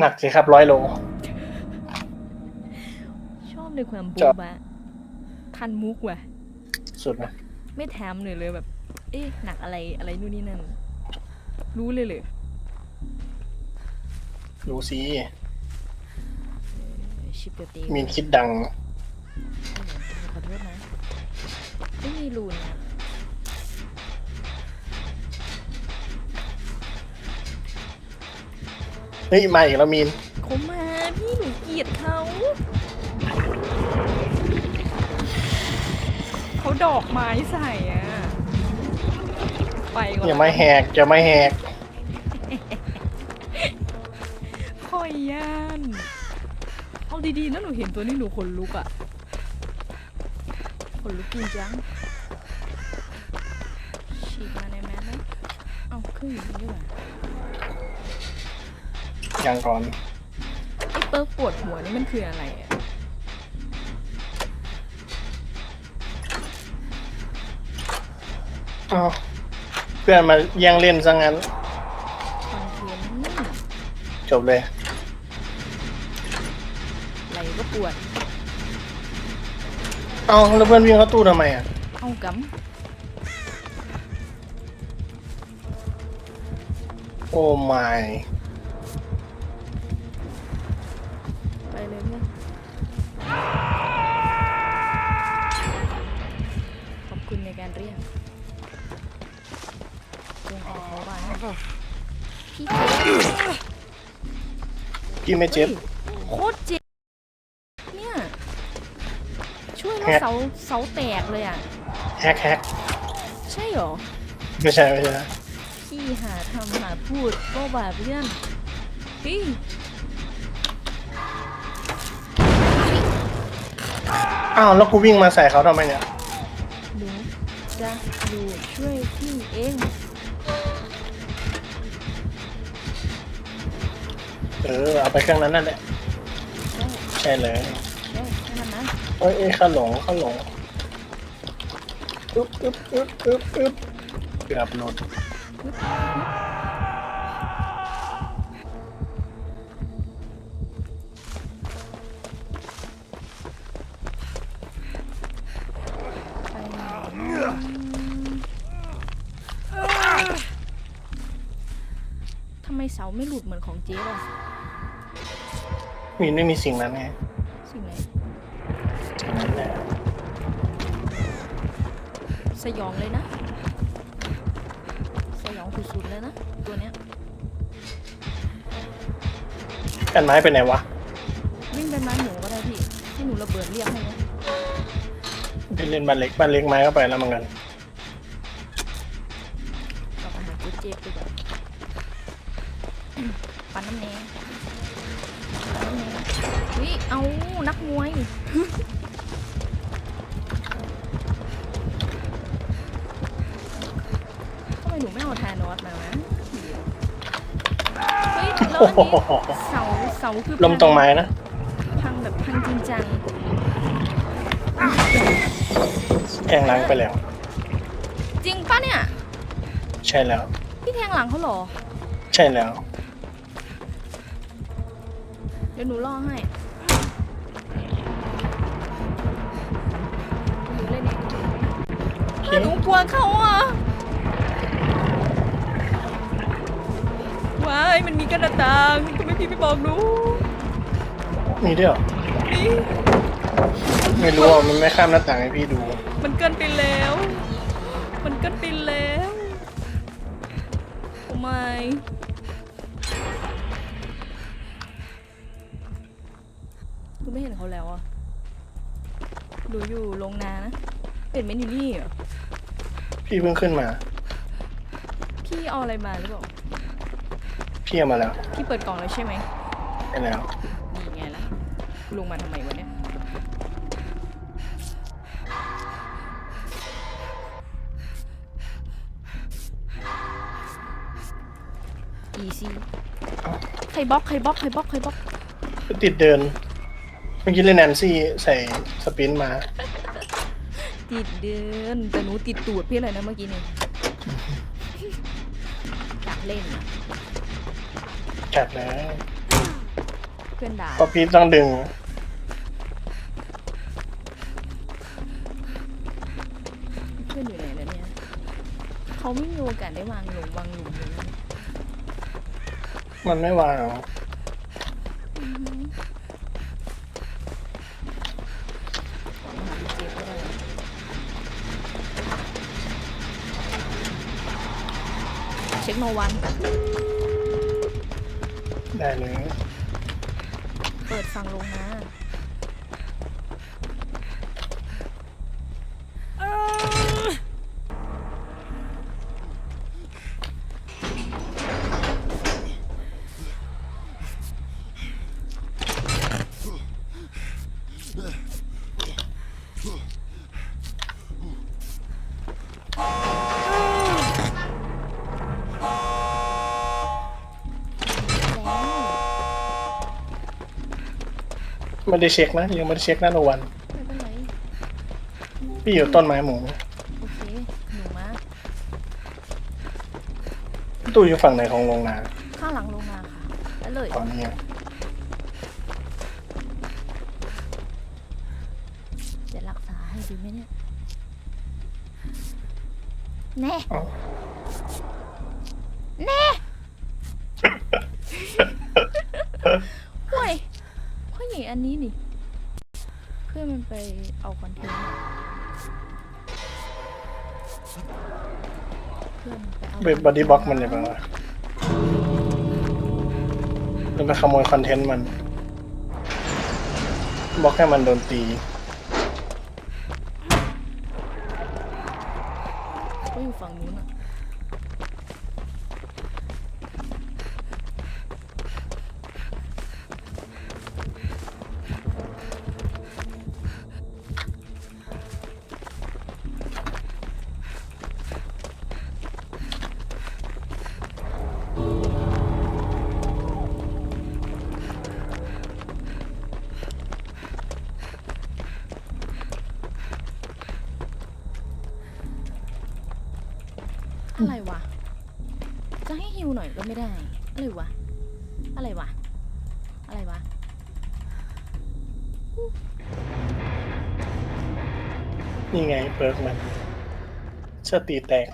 หนักสิครับร้อยโล ชอบในความบูจะบะทันมุกว่ะ สุดนะไม่แถมเลยเลยแบบ เอ๊ะหนักอะไรอะไรนู่นนี่นั่น รู้เลยเลยดูสิชิปเปอร์ตีมีนคิดดังขอโทษนะ ไม่มีรูนนะ ฮ้ยมาอีกแล้วมีนเขามาพี่หนูเกลียดเขาเขาดอกไม้ใส่อะไปก่อนอย่ามาแหกอย่ามาแหกคอยย่านเอาดีๆนะหนูเห็นตัวนี้หนูขนลุกอะขนลุกจริงจังฉีดมาในแมสไหมเอาขึ้นอย่างนี้ดีกว่าอ ย่างก่อนไอ้เปิร์กปวดหัวนี่มันคืออะไรอะอ้าวเพื่อนมาแย่งเล่นซะงั้น คอนเทนต์จบเลยไหลก็ปวด เอ้าแล้วเพื่อนวิ่งเข้าตู้ทำไมอะ เอากโอ้ไพี่ไม่เจ็บ โคตรเจ็บเนี่ย ช่วยแล้วแฮกเสาเสาแตกเลยอะ แฮกแฮกใช่เหรอ ไม่ใช่ไม่ใช่ พี่หาทำหาพูดก็บาเพื่อนพี่อ้าวแล้วกูวิ่งมาใส่เขาทำไมเนี่ย หนูจะ เออเอาไปเครื่องนั้นนั่นแหละใช่เลยใช่แค่นั้นนะเอ้ยเอ้ยข้าหลงเข้าหลงอึ๊บอึ๊บอึ๊บอึ๊บอึ๊บเกือบหลุดไปทำไมเสาไม่หลุดเหมือนของเจ๊ล่ะ มีไม่มีสิ่งนั้นไงสิ่งไหนสิ่งนั้นแหละสยองเลยนะ สยองสุดๆเลยนะ ตัวเนี้ยกันไม้ไปไหนวะ วิ่งเป็นม้าหนูก็ได้พี่ให้หนูระเบิดเรียกให้ไหมไปเล่นบ้านเล็กบ้านเล็กไม้ก็ไปแล้วเหมือนกันกลับมาหาเจ๊เจ๊ดีกว่าปันน้ำแหนงปันน้ำแหนง วิเอานักมวย ทำไมหนูไม่เอาทานอสมาวะเฮ้ยแล้วอันนี้เสาเสาคือลมตรงไม้นะ พังแบบพังจริงจังแทงหลังไปแล้ว จริงปะเนี่ย ใช่แล้ว พี่แทงหลังเขาเหรอ ใช่แล้ว เดี๋ยวหนูล่อให้ กลัวเขาอะว้ายมันมีกระดาษทำไมพี่ไม่บอกหนูมีด้วยเหรอนี่ไม่รู้อะมันไม่ข้ามหน้าต่างให้พี่ดู มันเกินไปแล้ว มันเกินไปแล้วทำไมกูไม่เห็นเขาแล้วอะดูอยู่โรงนานะเป็นเมนูนี่เหรอ พี่เพิ่งขึ้นมา พี่เอาอะไรมาหรือเปล่า พี่เอามาแล้วพี่เปิดกล่องแล้วใช่ไหมใช่แล้ว นี่ไงล่ะลงมาทำไมวะเนี่ย อีซี่ใครบล็อกใครบล็อกใครบล็อกใครบล็อก ติดเดิน เมื่อกี้เล่นแนนซี่ใส่สปรินต์มา ติดเดินแต่หนูติดตูดพี่เลยนะเมื่อกี้นี่อยากเล่นอะจัดเลยเพื่อนด่า พอพีทต้องดึง เพื่อนอยู่ไหนแล้วเนี่ย เขาไม่มีโอกาสได้วางหลุมวางหลุมเลยนะมันไม่วางหรออือฮึห เช็คโนวัน ได้เลย เปิดฟังลงนะ ไม่ได้เช็คนะยังไม่ได้เช็คนะโนวันไม่เป็นไรพี่อยู่ต้นไม้หมูโอเคหนูมาตู้อยู่ฝั่งไหนของโรงนาข้างหลังลงนาค่ะแล้วเลยตอนนี้จะรักษาให้ดีไหมเนี่ยแน่เอ้าแน่ห่วยพ่ อใหญ่อันนี้นี่ เพื่อนมันไปเอาคอนเทนต์เพื่อนมันไปเอาเบบอดี้บ็อกมันเนี่ยแปลว่ามันไปขโมยคอนเทนต์มันบล็อกให้มันโดนตีก็อยู่ฝั่งนู้นอะ อะไรวะ จะให้ฮิวหน่อยก็ไม่ได้ อะไรวะ อะไรวะ อะไรวะนี่ไงเปิร์กมันสตีแตก